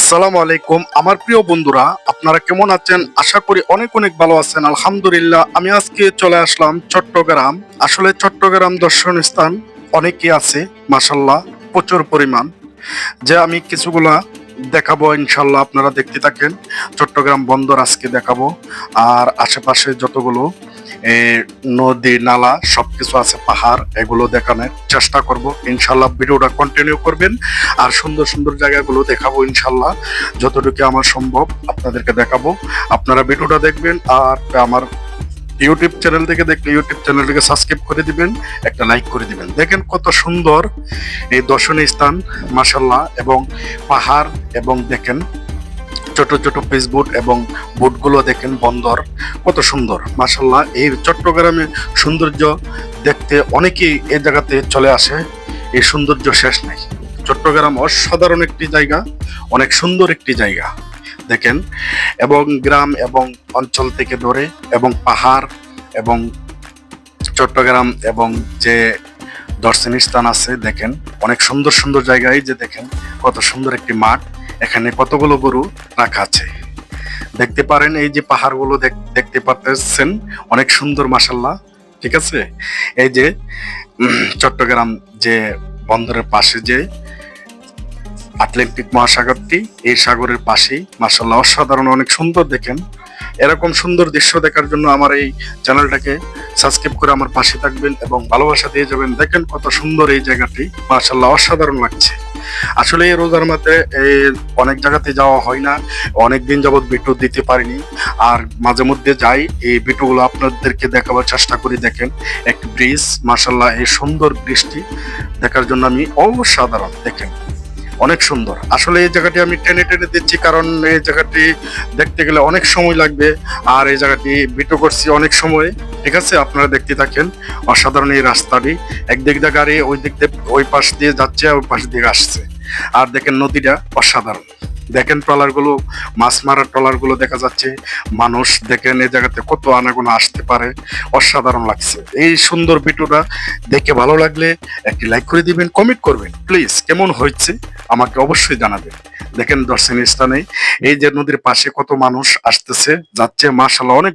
আসসালামু আলাইকুম। আমার প্রিয় বন্ধুরা, আপনারা কেমন আছেন? আশা করি অনেক অনেক ভালো আছেন। আলহামদুলিল্লাহ, আমি আজকে চলে আসলাম চট্টগ্রাম। আসলে চট্টগ্রাম দর্শন স্থান অনেকই আছে মাসাল্লাহ প্রচুর পরিমাণ। যে আমি কিছুগুলা দেখাবো ইনশাল্লাহ আপনারা দেখতে থাকেন। চট্টগ্রাম বন্দর আজকে দেখাবো। আর আশেপাশে যতগুলো নদী, নালা, সবকিছু আছে, পাহাড়, এগুলো দেখানোর চেষ্টা করব। ইনশাল্লাহ ভিডিওটা কন্টিনিউ করবেন আর সুন্দর সুন্দর জায়গাগুলো দেখাবো ইনশাল্লাহ। যতটুকু আমার সম্ভব আপনাদেরকে দেখাবো। আপনারা ভিডিওটা দেখবেন আর আমার ইউটিউব চ্যানেল থেকে দেখলে ইউটিউব চ্যানেলটিকে সাবস্ক্রাইব করে দিবেন, একটা লাইক করে দিবেন। দেখেন কত সুন্দর এই দর্শনীয় স্থান মাসাল্লাহ এবং পাহাড় এবং দেখেন ছোট ছোট পিস বুট এবং বুটগুলো দেখেন বন্দর, কত সুন্দর। মাসাল্লাহ এই চট্টগ্রামের সৌন্দর্য দেখতে অনেকেই এই জায়গাতে চলে আসে, এই সৌন্দর্য শেষ নাই। চট্টগ্রাম অসাধারণ একটি জায়গা, অনেক সুন্দর একটি জায়গা, দেখেন। এবং গ্রাম এবং অঞ্চল থেকে ধরে, এবং পাহাড়, এবং চট্টগ্রাম এবং যে দর্শনীয় স্থান আছে, দেখেন। অনেক সুন্দর সুন্দর জায়গায় যে দেখেন, কত সুন্দর একটি মাঠ। এখানে কতগুলো গরু রাখা আছে? দেখতে পারেন, এই যে পাহাড়গুলো দেখ- দেখতে পাচ্ছেন অনেক সুন্দর মাসাল্লাহ ঠিক আছে? এই যে চট্টগ্রাম যে বন্দরের পাশে যে আটলান্টিক মহাসাগরটি, এই সাগরের পাশেই মাসাল্লাহ অসাধারণ, অনেক সুন্দর দেখেন। এরকম সুন্দর দৃশ্য দেখার জন্য আমার এই চ্যানেলটাকে সাবস্ক্রাইব করে আমার পাশে থাকবেন এবং ভালোবাসা দিয়ে যাবেন। দেখেন কত সুন্দর এই জায়গাটি মাসাল্লাহ অসাধারণ লাগছে। আসলে রোজার মধ্যে অনেক জায়গাতে যাওয়া হয় না। অনেক দিন যাবৎ বিটু দিতে পারিনি। আর মাঝে মধ্যে যাই এই বিটুগুলো আপনাদেরকে দেখাবার চেষ্টা করি। দেখেন একটি ব্রিজ মার্শাল্লাহ এই সুন্দর বৃষ্টি। দেখার জন্য আমি অসাধারণ। দেখেন। অনেক সুন্দর। আসলে এই জায়গাটি আমি টেনে টেনে দিচ্ছি কারণ এই জায়গাটি দেখতে গেলে অনেক সময় লাগবে আর এই জায়গাটি বিটো করছি অনেক সময়। ঠিক আছে? আপনারা দেখতে থাকেন। অসাধারণ এই রাস্তাটি। একদিক দিয়ে গাড়ি ওই দিক দিয়ে ওই পাশ দিয়ে যাচ্ছে ওই পাশ দিয়ে আসছে। আর দেখেন নদীটা অসাধারণ। দেখেন ট্রলারগুলো মাছ মারার ট্রলারগুলো দেখা যাচ্ছে। মানুষ দেখেন এই জায়গাতে কত আনাগোনা আসতে পারে। অসাধারণ লাগছে। এই সুন্দর ভিডিওটা দেখে ভালো লাগলে একটি লাইক করে দিবেন কমেন্ট করবেন। প্লিজ কেমন হয়েছে? আমাকে অবশ্যই জানাবে দেখেন দর্শনীয় স্থানে এই যে নদীর পাশে কত মানুষ আসতেছে, যাচ্ছে মাসাল্লাহ অনেক।